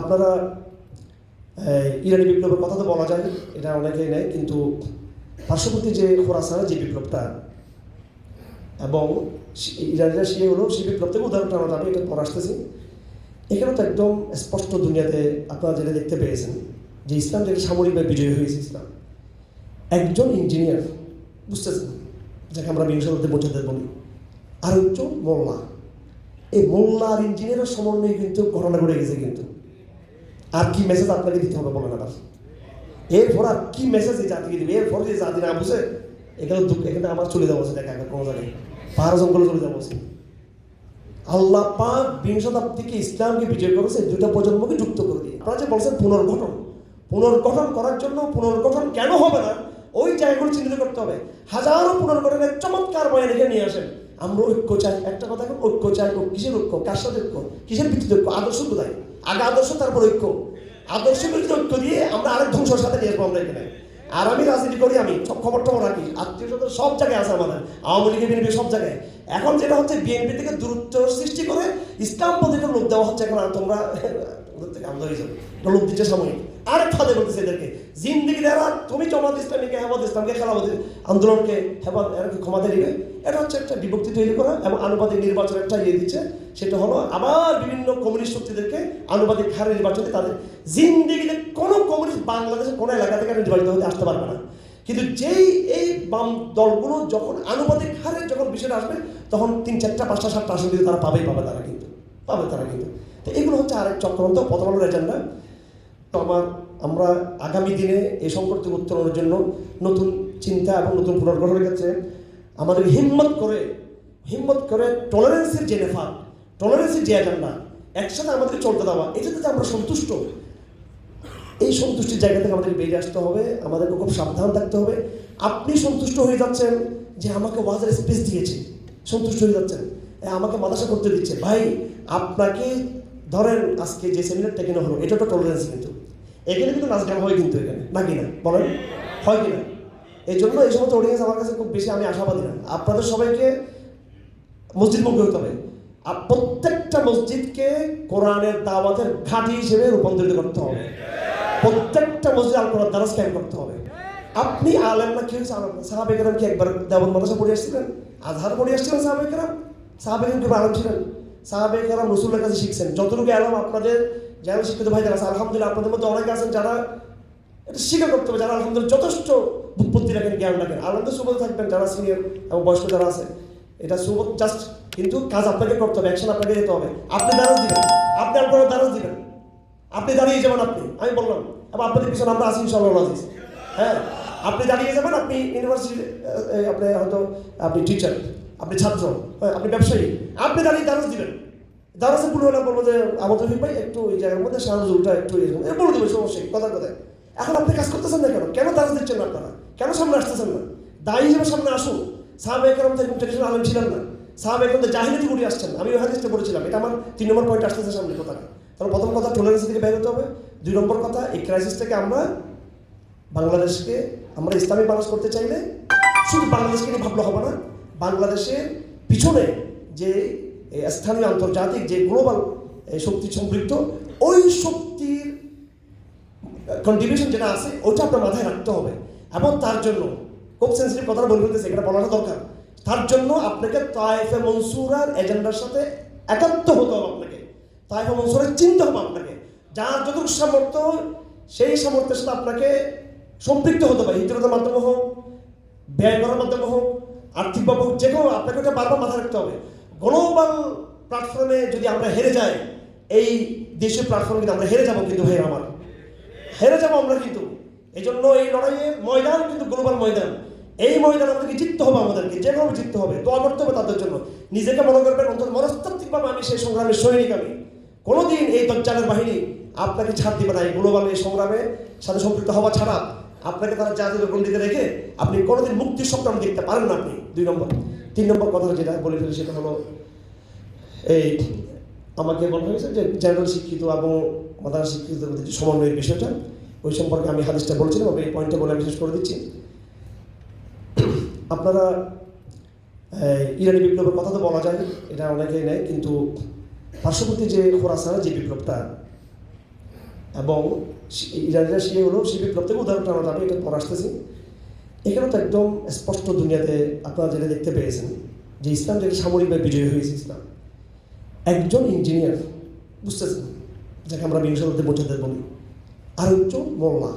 আপনারা ইরানি বিপ্লবের কথা তো বলা যায়, এটা অনেকেই নেয়, কিন্তু পার্শ্ববর্তী যে খোরাসানের যে বিপ্লবটা, এবং ইরানিরা সে হলো, সেই বিপ্লব থেকে উদাহরণ টানা যাবে এটা পর আসতেছি। এখানে তো একদম স্পষ্ট দুনিয়াতে আপনারা যেটা দেখতে পেয়েছেন, যে ইসলাম যেটা সামরিকভাবে বিজয়ী হয়েছে ইসলাম। একজন ইঞ্জিনিয়ার, বুঝতেছেন? যাকে আমরা বিংশ শতাব্দীর মুজাদ্দেদ বলি। আর একজন মোল্লা। এই মোল্লা আর ইঞ্জিনিয়ারের সমন্বয়ে কিন্তু ঘটনা ঘটে গেছে কিন্তু। আর কি মেসেজ আপনাকে দিতে হবে বলেন আবার? এরপর আর কি মেসেজ এই জাতিকে দিবে? এরপর যে জাতি না বুঝে, এখানে দুঃখ এখানে আমার চলে যাব একা একা কোনো জায়গায়। পাহাড় জঙ্গলে চলে উচিত আল্লাহ পাক বিংশ শতাব্দীকে ইসলামকে বিজয় করেছে দুটা প্রজন্মকে যুক্ত করে দিয়ে। আপনারা যে বলছেন পুনর্গঠন পুনর্গঠন করার জন্য পুনর্গঠন কেন হবে না? ওই জায়গাগুলো চিহ্নিত করতে হবে। হাজারো পুনর্গঠনের চমৎকার বয়ান এখানে নিয়ে আসেন। আমরা ঐক্য চাই একটা কথা এখন ঐক্য। চাই ও কিসের ঐক্য? কার সাথে ঐক্য? কিসের ভিত্তিতে ঐক্য? আদর্শ কোথায়? আগে আদর্শ, তারপর ঐক্য। আদর্শ বিরুদ্ধে ঐক্য দিয়ে আমরা আরেক ধ্বংসের সাথে নিয়ে আসব আমরা এখানে। আর আমি রাজনীতি করি আমি, সব খবর টবর রাখি আত্মীয় স্বজন সব জায়গায় আছে আমাদের, আওয়ামী লীগের বিএনপি সব জায়গায়। এখন যেটা হচ্ছে বিএনপি থেকে দূরত্ব সৃষ্টি করে ইসলাম পদ্ধতির লোক দেওয়া হচ্ছে এখন, আর তোমরা আমরা লোক দিচ্ছে সাময়িক। আরেক ফাঁদে বলতেছে এদেরকে। জিন্দিগি দেওয়া তুমি জমাত ইসলামীকে হেফাজ ইসলামকে, খেলাফত আন্দোলনকে, হেফাজ এরকম ক্ষমতা দিবে। এটা হচ্ছে একটা বিভক্তি তৈরি করা এবং আনুপাতিক নির্বাচন একটা ইয়ে দিচ্ছে। সেটা হলো আবার বিভিন্ন কমিউনিস্ট শক্তিদেরকে আনুপাতিক হারে নির্বাচন তাদের। জিন্দিগিতে কোনো কমিউনিস্ট বাংলাদেশের কোনো এলাকা থেকে নির্বাচিত হতে আসতে পারবে না। কিন্তু যেই এই বাম দলগুলো যখন আনুপাতিক হারে যখন বিষয়টা আসবে, তখন তিন চারটা, পাঁচটা, সাতটা আসন কিন্তু তারা পাবেই, পাবে তারা কিন্তু। পাবে তারা কিন্তু। তো এগুলো হচ্ছে আরেক চক্রান্ত পতনের এজেন্ডা তো আমার, আমরা আগামী দিনে এই থেকে উত্তরণের জন্য নতুন চিন্তা এবং নতুন পুনর্গঠনের ক্ষেত্রে আমাদের হিম্মত করে হিম্মত করে টলারেন্সের যে নেফা টলারেন্সের যে এজেন্ডা একসাথে আমাদেরকে চলতে দেওয়া এটাতে আমরা সন্তুষ্ট, এই সন্তুষ্টির জায়গা থেকে আমাদেরকে বেরিয়ে আসতে হবে, আমাদেরকে খুব সাবধান থাকতে হবে। আপনি সন্তুষ্ট হয়ে যাচ্ছেন যে আমাকে ওয়াজের স্পেস দিয়েছে, সন্তুষ্ট হয়ে যাচ্ছেন আমাকে মাদাসা করতে দিচ্ছে। ভাই, আপনাকে ধরেন আজকে যে সেমিনারটা কেন হলো, এটা তো টলারেন্স কিন্তু। এখানে কিন্তু নাচ গান হয় কিন্তু এখানে নাকি না? বলেন, হয় কিনা এই জন্য এই সমস্ত অডিয়েন্স আমার কাছে খুব বেশি আমি আশাবাদী না। আপনাদের সবাইকে মসজিদমুখী হতে হবে। আর প্রত্যেকটা মসজিদকে কোরআনের দাওয়াতের ঘাঁটি হিসেবে রূপান্তরিত করতে হবে। প্রত্যেকটা মসজিদ আল কোরআন দ্বারা স্ক্যান করতে হবে। আপনি আলেম না কি হয়েছে? আলেম না। কি একবার দেবন মাদ্রাসা পড়ে আসছিলেন? আজহার পড়ে আসছিলেন সাহাবেকেরাম? সাহাবেকেরাম কি আলম ছিলেন? সাহাবেকেরাম রসুলের কাছে শিখছেন। যতটুকু আলম আপনাদের, যারা শিক্ষিত ভাইদের আছে, আলহামদুলিল্লাহ আপনাদের মধ্যে অনেকে আছেন যারা এটা স্বীকার করতে হবে, যারা আলহামদুলিল্লাহ যথেষ্ট বুৎপত্তি রাখেন, জ্ঞান রাখেন। আলমদের সুবোধ থাকবেন, যারা সিনিয়র এবং বয়স্ক যারা আছে এটা সুবোধ জাস্ট কিন্তু কাজ আপনাকে করতে হবে অ্যাকশন আপনাকে যেতে হবে। আপনি দ্বারাজ দিবেন, আপনি আপনার দ্বারাজ দিবেন। আপনি দাঁড়িয়ে যাবেন আপনি, আমি বললাম। এবং আপনাদের পিছনে আমরা আছি ইনশাল্লাহ আজিজ হ্যাঁ আপনি দাঁড়িয়ে যাবেন, আপনি ইউনিভার্সিটি আপনি হয়তো, আপনি টিচার আপনি ছাত্র হ্যাঁ, আপনি ব্যবসায়ী। আপনি দাঁড়িয়ে দ্বারাজ দিবেন। দ্বারাজে ভুল হলে বলব যে আমাদের ভাই একটু ওই জায়গার মধ্যে সাহায্যটা একটু এরকম এ বলে দেবে সমস্যা কথার কথায়। এখন আপনি কাজ করতেছেন না কেন? কেন দ্বারাজ দিচ্ছেন না আপনারা? কেন সামনে আসতেছেন না? দায়ী হিসেবে সামনে আসুন। সাহাবে একরম তো এরকম ট্রেডিশনাল ছিলেন না। সাহাবে একরম তো জাহিলিতে ঘুরে আসছেন আমি ওই হাদিসটা পড়েছিলাম। এটা আমার তিন নম্বর পয়েন্ট আসতেছে সামনে কথাটা। তাহলে প্রথম কথা টলারেন্স থেকে বের হতে হবে। দুই নম্বর কথা এই ক্রাইসিস থেকে আমরা বাংলাদেশকে আমরা ইসলামী মানুষ করতে চাইলে শুধু বাংলাদেশকে নিয়ে ভাবলে হবে না। বাংলাদেশের পিছনে যে স্থানীয় আন্তর্জাতিক যে গ্লোবাল শক্তি সম্পৃক্ত, ওই শক্তির কন্ট্রিবিউশন যেটা আছে ওটা আপনার মাথায় রাখতে হবে। এবং তার জন্য খুব সেন্সিটিভ কথাটা বলে ফেলতেছে, এটা বলাটা দরকার। তার জন্য আপনাকে তাইফে মনসুরার এজেন্ডার সাথে একাত্ম হতে হবে আপনাকে। তাইফে মনসুরের চিন্তা হবে আপনাকে। যার যতটুকু সামর্থ্য, সেই সামর্থ্যের সাথে আপনাকে সম্পৃক্ত হতে হবে। হিজরতের মাধ্যমে হোক, ব্যয় করার মাধ্যমে হোক আর্থিকভাবে হোক যে কোনো আপনাকে ওটা বারবার মাথায় রাখতে হবে। গ্লোবাল প্ল্যাটফর্মে যদি আমরা হেরে যাই, এই দেশের প্ল্যাটফর্মে কিন্তু আমরা হেরে যাব কিন্তু ভাই আমার। হেরে যাব আমরা কিন্তু। এই জন্য এই লড়াইয়ের ময়দান কিন্তু গ্লোবাল ময়দান। এই ময়দান আমাদেরকে জিততে হবে, আমাদেরকে যেভাবে জিততে হবে, দোয়া করতে হবে তাদের জন্য। নিজেকে মনে করবেন, অন্তত মনস্তাত্ত্বিকভাবে আমি সেই সংগ্রামের সৈনিক আমি। কোনোদিন এই দজ্জালের বাহিনী আপনাকে ছাড় দিবে না এই গ্লোবাল এই সংগ্রামে। সাথে সম্পৃক্ত হওয়া ছাড়া আপনাকে তারা জাতীয় গণ্ডিতে রেখে আপনি কোনোদিন মুক্তির স্বপ্ন দেখতে পারেন না আপনি। দুই নম্বর। তিন নম্বর কথা যেটা বলে ফেলি সেটা হলো, এই আমাকে বলা হয়েছে যে জেনারেল শিক্ষিত এবং মাদার শিক্ষিত সমন্বয়ের বিষয়টা, ওই সম্পর্কে আমি হাদিসটা বলছিলাম এবং এই পয়েন্টটা বলে আমি শেষ করে দিচ্ছি। আপনারা ইরানি বিপ্লবের কথা তো বলা যায়, এটা অনেকেই নেয়, কিন্তু পার্শ্ববর্তী যে খোরাসানের যে বিপ্লবটা এবং ইরানিরা শিয়ে হলো সে বিপ্লব থেকে উদাহরণ টানা যাবে এটা পরে আসতেছি। এখানে তো একদম স্পষ্ট দুনিয়াতে আপনারা যেটা দেখতে পেয়েছেন যে ইসলাম যেটা সামরিকভাবে বিজয়ী হয়েছে ইসলাম। একজন ইঞ্জিনিয়ার, বুঝতেছেন? যাকে আমরা বিংশ শতাব্দীর বোঝাতে বলি। আর একজন মোল্লা।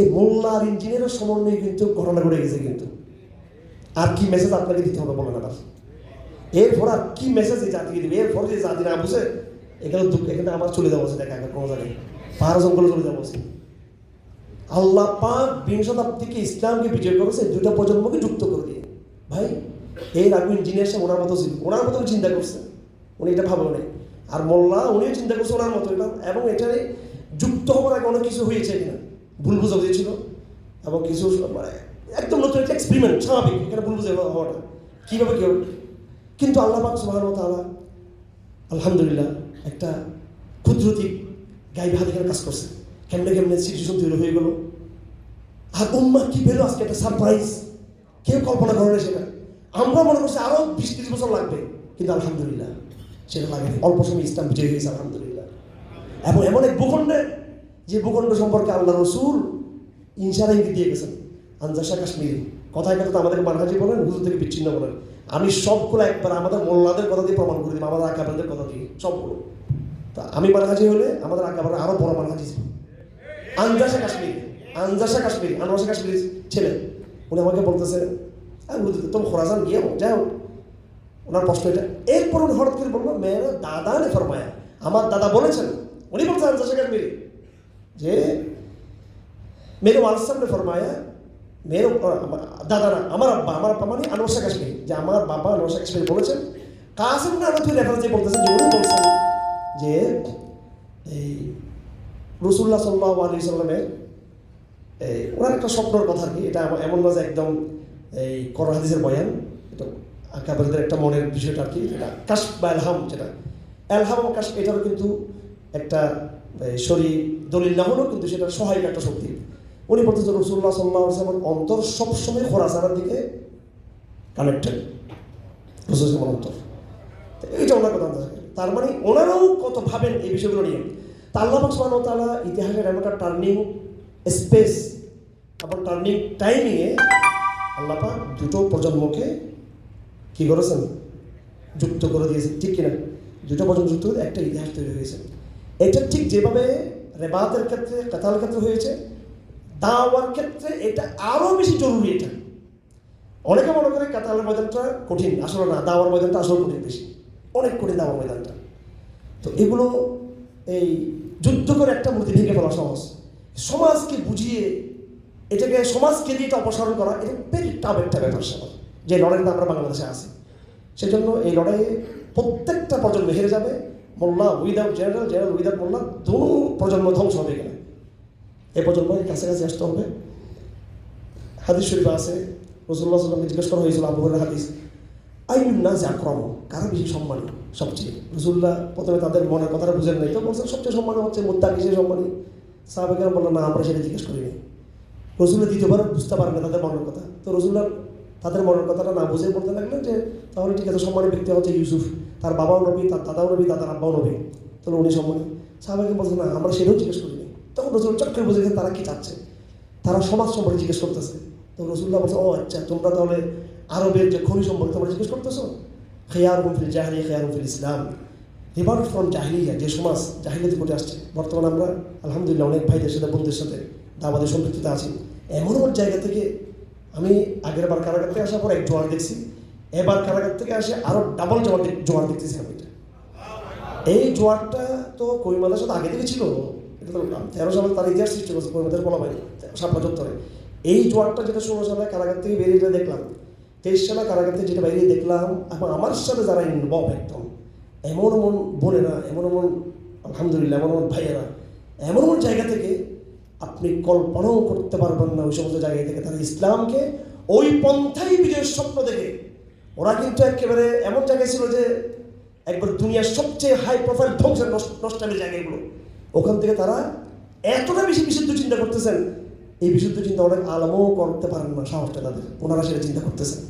এই মোল্লা আর ইঞ্জিনিয়ারের সমন্বয়ে কিন্তু ঘটনা ঘটে গেছে কিন্তু। আর কি মেসেজ আপনাকে দিতে হবে বলেন আবার। এরপর আর কি মেসেজ এই জাতিকে দিবে? এরপর যে জাতি না বুঝে, এখানে এখানে আমার চলে যাওয়া উচিত একা কোনো জায়গায়। পাহাড় জঙ্গলে যাওয়া উচিত আল্লাহ পাক বিংশ শতাব্দীকে ইসলামকে বিজয় করেছে দুটা প্রজন্মকে যুক্ত করে দিয়ে। ভাই, এই রাগু ইঞ্জিনিয়ার সে ওনার মতো ছিল, ওনার মতো চিন্তা করছে। উনি এটা ভাবেন নাই। আর মোল্লা, উনিও চিন্তা করছে ওনার মতো এটা। এবং এটারে যুক্ত হওয়ার আগে অনেক কিছু হয়েছে কিনা। ভুল বুঝা হয়েছিল এবং কিছু মানে একদম নতুন একটা এক্সপেরিমেন্ট স্বাভাবিক, এখানে ভুল বুঝে হওয়াটা। কীভাবে কেউ কিন্তু আল্লাহ পাক সুবাহ তাআলা, আলহামদুলিল্লাহ, একটা কুদরতি গাইবে হাতে কাজ করছে। কেমনে কেমনে সিচুয়েশন তৈরি হয়ে গেল। আর উম্মা কি পেল আজকে একটা সারপ্রাইজ কেউ কল্পনা করে না সেটা। আমরা মনে করছি আরও বিশ ত্রিশ বছর লাগবে। কিন্তু আলহামদুলিল্লাহ, সেটা লাগে। অল্প সময় ইসলাম বিজয় হয়েছে, আলহামদুলিল্লাহ। এবং এমন এক ভূখণ্ডে, যে ভূখণ্ড সম্পর্কে আল্লাহ রসুল ইনসারা ইঙ্গিত দিয়ে গেছেন। আনজাসা কাশ্মীর। কথায় কথা আমাদের মানহাজি বলেন, হুজুর থেকে বিচ্ছিন্ন বলেন। আমি সবগুলো একবার আমাদের মোল্লাদের কথা দিয়ে প্রমাণ করে দিব, আমাদের আকাবাদের কথা দিয়ে, সবগুলো। তা আমি মানহাজি হলে আমাদের আঁকাবারে আরও বড় মানহাজি ছিল। আনজাসা কাশ্মীর আনজাসা কাশ্মীর আনওয়াসা কাশ্মীর ছেলে। উনি আমাকে বলতেছে আমি বুঝতে তুমি খোরাজান যাই হোক। ওনার প্রশ্ন এটা। এরপর উনি হঠাৎ করে বলল, মেয়ের দাদা নে ফরমায়া, আমার দাদা বলেছেন। উনি বলছেন আনজাসা কাশ্মীর। যে, মেয়ের ওয়ালসাম নে ফরমায়া, মেয়ের দাদা না, আমার আব্বা আমার আব্বা মানে আনোয়াসা কাশ্মীর। যে, আমার বাবা আনোয়াসা কাশ্মীর বলেছেন। কাশ্মীর না তুই রেফারেন্সে বলতেছেন, যে উনি বলছেন যে এই রসুল্লাহ সাল্লাহ আলী সাল্লামের এই ওনার একটা স্বপ্নর কথা আর কি। এটা এমন- না যে একদম এই করোনা হাদিসের বয়ান। এটা আকাবারদের একটা মনের বিষয়টা আর কি। এটা কাশ বা এলহাম যেটা। এলহাম এবং কাশ এটারও কিন্তু একটা এই, শরী দলিল না হলেও কিন্তু সেটা সহায়ক একটা শক্তি। উনি বলতেছেন রসুল্লাহ সাল্লাহ আসলামের অন্তর সবসময় খোরাসানার দিকে কানেক্টেড রসুল ইসলামের অন্তর। এইটা ওনার কথা। তার মানে ওনারাও কত ভাবেন এই বিষয়গুলো নিয়ে। তা আল্লাহ সুবহানাহু ওয়া ইতিহাসের একটা টার্নিং স্পেস এবং টার্নিং টাইমিংয়ে আল্লাহ পাক দুটো প্রজন্মকে কি করেছেন? যুক্ত করে দিয়েছে ঠিক কিনা? দুটো প্রজন্ম যুক্ত একটা ইতিহাস তৈরি হয়েছে। এটা ঠিক যেভাবে রেবাতের ক্ষেত্রে কাতাল ক্ষেত্রে হয়েছে, দাওয়ার ক্ষেত্রে এটা আরও বেশি জরুরি এটা। অনেকে মনে করে কাতালের ময়দানটা কঠিন, আসলে না, দাওয়ার ময়দানটা আসলে কঠিন বেশি। অনেক কঠিন দাওয়ার ময়দানটা তো এগুলো এই যুদ্ধ করে একটা মূর্তি ভেঙে ফেলা সহজ। সমাজকে বুঝিয়ে এটাকে সমাজকে দিয়ে এটা অপসারণ করা, এটা ভেরি টাফ একটা ব্যাপার সবার যে লড়াইটা আমরা বাংলাদেশে আছি। সেজন্য এই লড়াইয়ে প্রত্যেকটা প্রজন্ম হেরে যাবে। মোল্লা উইদাউট জেনারেল জেনারেল উইদাউট মোল্লা দু প্রজন্ম ধ্বংস হবে এখানে। এই প্রজন্মের কাছাকাছি আসতে হবে। হাদিস শরীফ আছে রসুল্লাহ সাল্লামকে জিজ্ঞেস করা হয়েছিল আবু হাদিস। যে আক্রম কারও বেশি সম্মানী, সবচেয়ে। রসুল্লাহ প্রথমে তাদের মনের কথাটা বুঝেন নাই, তো বলছেন সবচেয়ে সম্মানী হচ্ছে মুদ্দা কিসের সম্মানী। সাহাবেকেরা বলল না, আমরা সেটা জিজ্ঞেস করিনি। রসুল্লাহ দ্বিতীয়বার বুঝতে পারেন না তাদের মনের কথা। তো রসুল্লাহ তাদের মনের কথাটা না বুঝে বলতে লাগলেন যে, তাহলে ঠিক আছে, সম্মানী ব্যক্তি হচ্ছে ইউসুফ, তার বাবাও নবী, তার দাদাও নবী, তার আব্বাও নবী, তাহলে উনি সম্মানী। সাহাবাকে বলছেন না, আমরা সেটাও জিজ্ঞেস করিনি। তখন রসুল চক্করে বুঝে তারা কি চাচ্ছে? তারা সমাজ সম্পর্কে জিজ্ঞেস করতেছে। তো রসুল্লাহ বলছে, ও আচ্ছা তোমরা তাহলে আরবের যে খনি সম্পর্কে তোমরা জিজ্ঞেস করতেছো? খেয়ার ফিল জাহিলিয়া খেয়ার ফিল ইসলাম। রিভার্ট ফ্রম জাহিলিয়া, যে সমাজ জাহিলিয়াতে ঘটে আসছে। বর্তমানে আমরা, আলহামদুলিল্লাহ, অনেক ভাইদের সাথে, বন্ধুদের সাথে দাবাদের সম্পৃক্ততা আছি। এমন এমন জায়গা থেকে আমি আগের বার কারাগার থেকে আসার পর এক জোয়ার দেখছি। এবার কারাগার থেকে আসে আরও ডাবল জোয়ার জোয়ার দেখতেছি আমি এই জোয়ারটা তো কৈমাদার সাথে আগে থেকে ছিল। এটা তো তেরো সালে তার ইতিহাস সৃষ্টি করছে কৈমাদার বলা হয় সাত পঁচাত্তরে এই জোয়ারটা যেটা ষোলো সালে কারাগার থেকে বেরিয়ে দেখলাম তেইশ সালে কারাগার থেকে যেটা বাইরে দেখলাম এবং আমার সাথে যারা ইনভলভ একদম, এমন এমন বোনেরা, এমন এমন, আলহামদুলিল্লাহ, এমন এমন ভাইয়েরা, এমন এমন জায়গা থেকে আপনি কল্পনাও করতে পারবেন না ওই সমস্ত জায়গা থেকে। তারা ইসলামকে ওই পন্থাই বিজয়ের স্বপ্ন দেখে। ওরা কিন্তু একেবারে এমন জায়গায় ছিল যে একবার দুনিয়ার সবচেয়ে হাই প্রোফাইল ধ্বংসের নষ্ট- নষ্টামের জায়গাগুলো। ওখান থেকে তারা এতটা বেশি বিশুদ্ধ চিন্তা করতেছেন এই বিশুদ্ধ চিন্তা অনেক আলমও করতে পারেন না সাহসটা তাদের। ওনারা সেটা চিন্তা করতেছেন।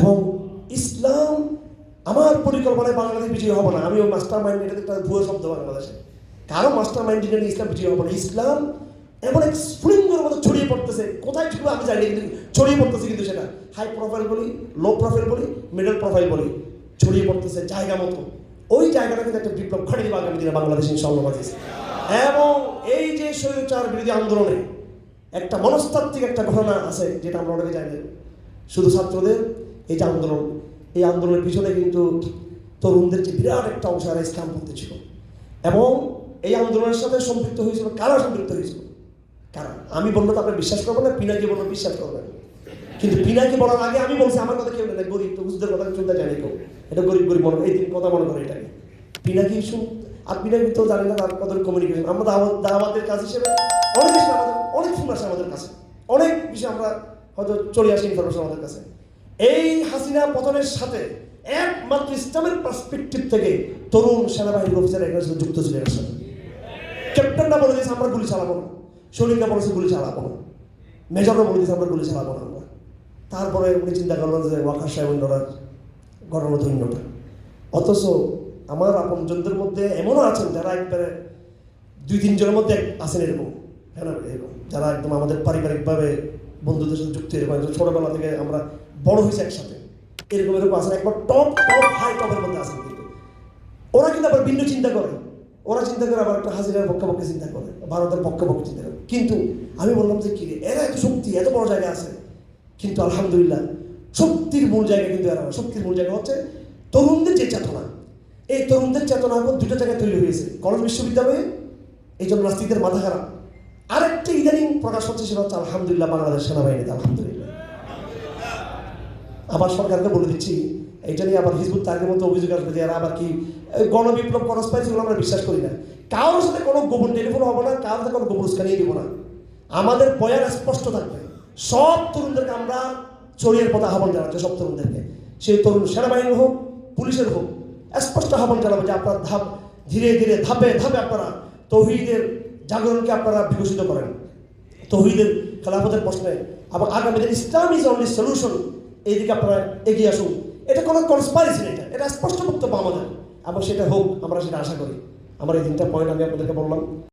এবং ইসলাম আমার পরিকল্পনায় বাংলাদেশ বিজয়ী হবে না। আমি ওই মাস্টার মাইন্ড এটা একটা ভুয়ো শব্দ বাংলাদেশে। কারও মাস্টার মাইন্ড নিয়ে ইসলাম বিজয় হবে না। ইসলাম এমন এক স্ফুলিঙ্গের মতো ছড়িয়ে পড়তেছে। কোথায় ঠিক আমি জানি কিন্তু ছড়িয়ে পড়তেছে কিন্তু সেটা। হাই প্রোফাইল বলি লো প্রোফাইল বলি মিডল প্রোফাইল বলি, ছড়িয়ে পড়তেছে জায়গা মতো। ওই জায়গাটা কিন্তু একটা বিপ্লব ঘটে দিবে আগামী দিনে বাংলাদেশ ইনশাল্লাহ এবং এই যে স্বৈরচার বিরোধী আন্দোলনে একটা মনস্তাত্ত্বিক একটা ঘটনা আছে যেটা আমরা অনেকে জানি। শুধু ছাত্রদের এই যে আন্দোলন, এই আন্দোলনের পিছনে কিন্তু তরুণদের যে বিরাট একটা অংশ আর ইসলাম পন্থী ছিল। এবং এই আন্দোলনের সাথে সম্পৃক্ত হয়েছিল, কারা সম্পৃক্ত হয়েছিল? কারা? আমি বলল তো বিশ্বাস করবেন না, পিনাকি বলল বিশ্বাস করবেন। কিন্তু পিনাকি বলার আগে আমি বলছি, আমার কথা কেউ নেই গরিব বুঝতে কথা শুনতে জানি কেউ। এটা গরিব গরিব মনে এই দিন কথা মনে করে এটাকে। পিনাকি শুন আর পিনাকি তো জানি না তার কত কমিউনিকেশন আমরা দাওয়াত দাওয়াতের কাজ হিসেবে অনেক বিষয় আমাদের অনেক ফোন আসে আমাদের কাছে। অনেক বিষয় আমরা হয়তো চলে আসি ইনফরমেশন আমাদের কাছে। এই হাসিনা পতনের সাথে একমাত্র ইসলামের পার্সপেক্টিভ থেকে তরুণ সেনাবাহিনীর অফিসার এখানে সাথে যুক্ত ছিল এর সাথে ক্যাপ্টেনরা বলে দিয়েছে, আমরা গুলি চালাবো না। সৈনিকরা বলেছে, গুলি চালাবো না। মেজররা বলে দিয়েছে, আমরা গুলি চালাবো না আমরা। তারপরে উনি চিন্তা করলেন যে, ওয়াকার সাহেব অন্যরা ঘটনা ধন্যটা অথচ আমার আপনজনদের মধ্যে এমনও আছেন যারা একবারে দুই তিনজনের মধ্যে আছেন এরকম। হ্যাঁ এরকম। যারা একদম আমাদের পারিবারিকভাবে বন্ধুদের সাথে যুক্ত এরকম একদম ছোটবেলা থেকে আমরা বড় হয়েছি একসাথে, এরকম এরকম আছেন একবার টপ টপ হাই টপের মধ্যে আছেন কিন্তু ওরা কিন্তু আবার ভিন্ন চিন্তা করে। ওরা চিন্তা করে, আবার একটা হাজিরার পক্ষে পক্ষে চিন্তা করে, ভারতের পক্ষে পক্ষে চিন্তা করে। কিন্তু আমি বললাম যে কি এরা এত শক্তি, এত বড় জায়গায় আছে। কিন্তু আলহামদুলিল্লাহ, শক্তির মূল জায়গা কিন্তু এরা শক্তির মূল জায়গা হচ্ছে তরুণদের যে চেতনা। এই তরুণদের চেতনা দুটো জায়গায় তৈরি হয়েছে। কলেজ বিশ্ববিদ্যালয়ে, এই জন্য নাস্তিকদের মাথা খারাপ প্রকাশ হচ্ছে সেটা হচ্ছে আলহামদুলিল্লাহ বাংলাদেশ সেনাবাহিনীতে, আলহামদুলিল্লাহ। আবার সরকারকে বলে দিচ্ছি এটা নিয়ে আবার হিজবুত তাদের মতো অভিযোগ আসবে যে আবার কি গণবিপ্লব খরচ পাইছে এগুলো আমরা বিশ্বাস করি না। কারোর সাথে কোনো গোপন টেলিফোন হবে না, কারোর সাথে কোনো গোপন স্ক্যানিয়ে দিব না। আমাদের বয়ান স্পষ্ট থাকবে। সব তরুণদেরকে আমরা ছড়িয়ে পথে আহ্বান জানাচ্ছি, সব তরুণদেরকে। সেই তরুণ সেনাবাহিনীর হোক, পুলিশের হোক, স্পষ্ট আহ্বান জানাব যে আপনার ধাপ, ধীরে ধীরে, ধাপে ধাপে আপনারা তৌহিদের জাগরণকে আপনারা বিকশিত করেন। তৌহিদের খেলাফতের প্রশ্নে। এবং আগামী দিন ইসলাম ইজ অনলি সলিউশন এইদিকে আপনারা এগিয়ে আসুন। এটা কোনো কনসপারেসি এটা। এটা স্পষ্ট বক্তব্য আমাদের এবং সেটা হোক, আমরা সেটা আশা করি। আমার এই তিনটা পয়েন্ট আমি আপনাদেরকে বললাম।